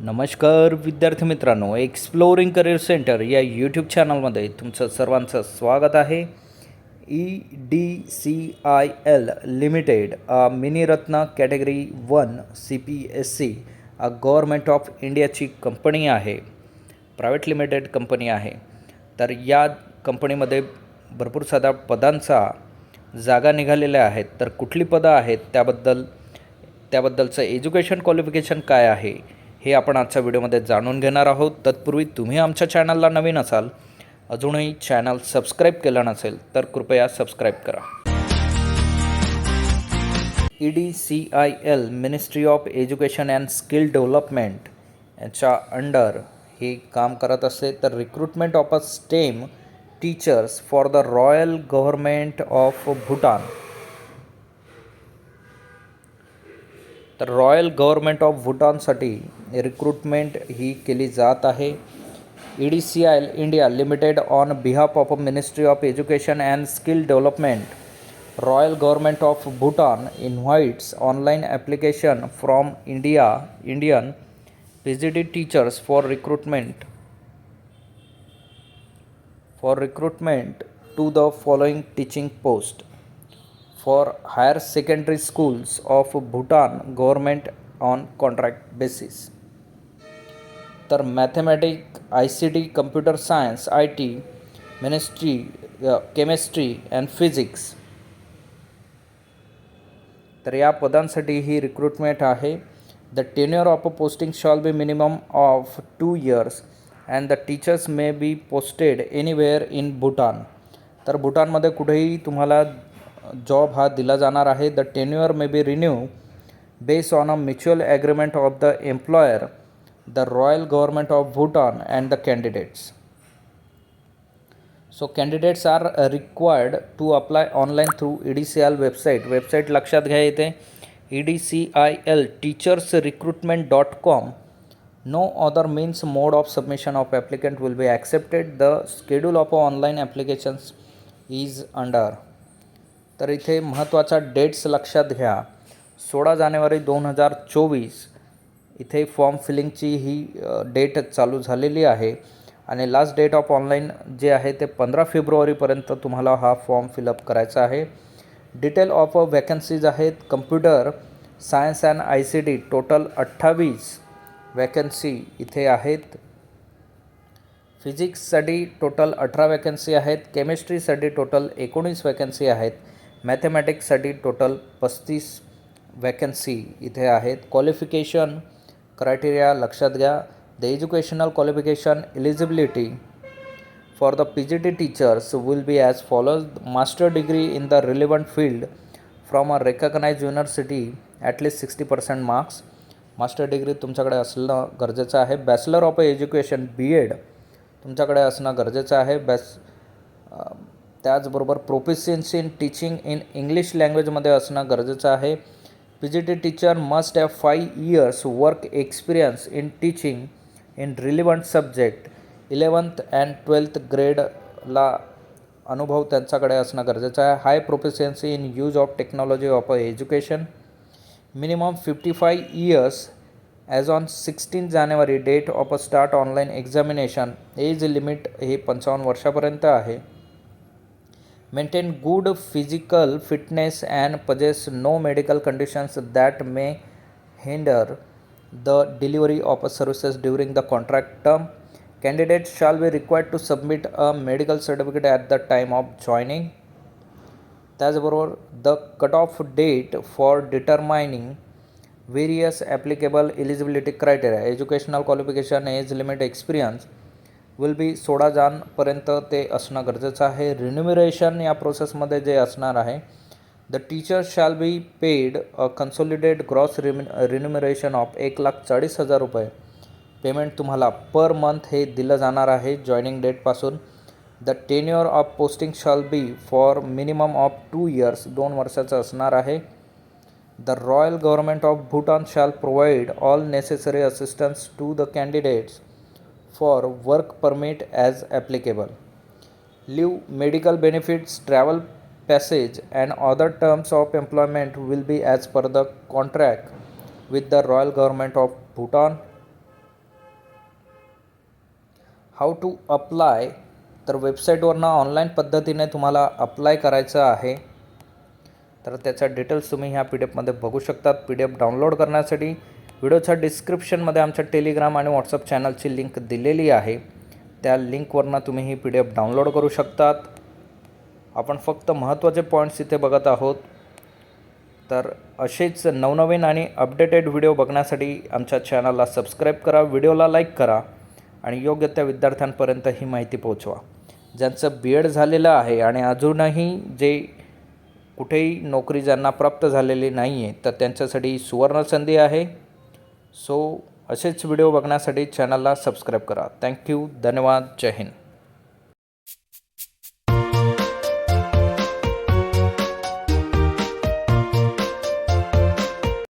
नमस्कार विद्यार्थी मित्रांनो एक्सप्लोरिंग करिअर सेंटर या यूट्यूब चॅनलमध्ये तुमचं सर्वांचं स्वागत आहे. E D C I L limited a Miniratna category one C P S C a government of इंडियाची कंपनी आहे. प्रायव्हेट लिमिटेड कंपनी आहे. तर या कंपनीमध्ये भरपूर साध्या पदांचा जागा निघालेल्या आहेत. तर कुठली पदं आहेत? त्याबद्दल त्याबद्दलचं एज्युकेशन क्वालिफिकेशन काय आहे? हे आपण आजच्या व्हिडिओमध्ये जाणून घेणार आहोत. तत्पूर्वी तुम्ही आमच्या चॅनलला नवीन असाल अजूनही चॅनल सबस्क्राईब केलं नसेल तर कृपया सबस्क्राईब करा. E D C I L ministry of education and skill development याच्या अंडर हे काम करत असते. तर recruitment of a STEM teachers for the royal government of Bhutan तर रॉयल गव्हर्मेंट ऑफ भूटानसाठी रिक्रुटमेंट ही केली जात आहे. E D C I India limited on behalf of ministry of education and skill development royal government of Bhutan invites online application from India Indian visited teachers for recruitment for recruitment to the following teaching post for higher secondary schools of Bhutan government on contract basis तर mathematic I C T computer science I T ministry chemistry and physics. तर या पदांसाठी ही recruitment आहे. The tenure of a posting shall be minimum of two years and the teachers may be posted anywhere in Bhutan. तर भूटानमध्ये कुठेही तुम्हाला job हा दिला जाणार आहे. The tenure may be renew base on a mutual agreement of the employer the royal government of Bhutan and the candidates. So candidates are required to apply online through E D C L website website लक्षात घ्या येते E D C I L teachers recruitment dot com no other means mode of submission of applicant will be accepted the schedule of online applications is under तर इथे महत्त्वाचा dates लक्षात घ्या. सोळा जानेवारी दोन हजार चोवीस. इथे फॉर्म फिलिंगची ही डेट चालू झालेली आहे. आणि लास्ट डेट ऑफ ऑनलाईन जे आहे ते पंधरा फेब्रुवारीपर्यंत तुम्हाला हा फॉर्म फिलअप करायचा आहे. डिटेल ऑफ वॅकन्सीज आहेत computer science and I C D total अठ्ठावीस वॅकन्सी इथे आहेत. फिजिक्ससाठी टोटल अठरा वॅकन्सी आहेत. केमिस्ट्रीसाठी टोटल एकोणीस वॅकन्सी आहेत. मॅथमॅटिक्ससाठी टोटल पस्तीस वॅकन्सी इथे आहेत. क्वालिफिकेशन क्रायटेरिया लक्षात घ्या. The educational qualification eligibility for the P G T teachers will be as follows master degree in the relevant field from a recognise university at least sixty percent marks master degree तुमच्याकडे असणं गरजेचं आहे. Bachelor of education B Ed तुमच्याकडे असणं गरजेचं आहे. बॅच त्याचबरोबर proficiency in teaching in English लँग्वेजमध्ये असणं गरजेचं आहे. P teacher must teacher must years five years work experience in teaching in relevant subject eleventh and twelfth ग्रेडला अनुभव त्यांच्याकडे असणं गरजेचं आहे. High proficiency in use of technology of a education minimum fifty five years as on sixteen January date of a start online examination age limit हे पंचावन्न वर्षापर्यंत आहे. maintain good physical fitness and possess no medical conditions that may hinder the delivery of services during the contract term candidates shall be required to submit a medical certificate at the time of joining त्याचबरोबर the cut off date for determining various applicable eligibility criteria educational qualification age limit experience will be सोळा जानपर्यंत ते असणं गरजेचं आहे. रिन्युमिरेशन या प्रोसेसमध्ये जे असणार आहे the teacher shall be paid a consolidate gross रिम्यु remuneration of एक लाख चाळीस हजार रुपये. पेमेंट तुम्हाला पर मंथ हे दिलं जाणार आहे joining डेटपासून the tenure of posting shall be for minimum of two years दोन वर्षाचं असणार आहे. The royal government of Bhutan shall provide all necessary assistance to the candidates for work permit as applicable leave medical benefits travel passage and other terms of employment will be as per the contract with the royal government of Bhutan how to apply तर वेबसाईटवरनं online पद्धतीने तुम्हाला apply करायचं आहे तर त्याच्या details तुम्ही ह्या पी डी एफमध्ये बघू शकतात पी डी एफ डाउनलोड करण्यासाठी व्हिडिओच्या डिस्क्रिप्शनमध्ये आमच्या टेलिग्राम आणि व्हॉट्सअप चॅनलची लिंक दिलेली आहे. त्या लिंकवरनं तुम्ही ही पी डी एफ डाउनलोड करू शकतात. आपण फक्त महत्त्वाचे पॉईंट्स इथे बघत आहोत. तर असेच नवनवीन आणि अपडेटेड व्हिडिओ बघण्यासाठी आमच्या चॅनलला सबस्क्राईब करा व्हिडिओला लाईक करा आणि योग्य त्या विद्यार्थ्यांपर्यंत ही माहिती पोहोचवा. ज्यांचं बी एड झालेलं आहे आणि अजूनही जे कुठेही नोकरी ज्यांना प्राप्त झालेली नाही आहे तर त्यांच्यासाठी सुवर्णसंधी आहे. सो असेच व्हिडिओ बघण्यासाठी चॅनलला सबस्क्राईब करा. थँक्यू धन्यवाद. जय हिंद.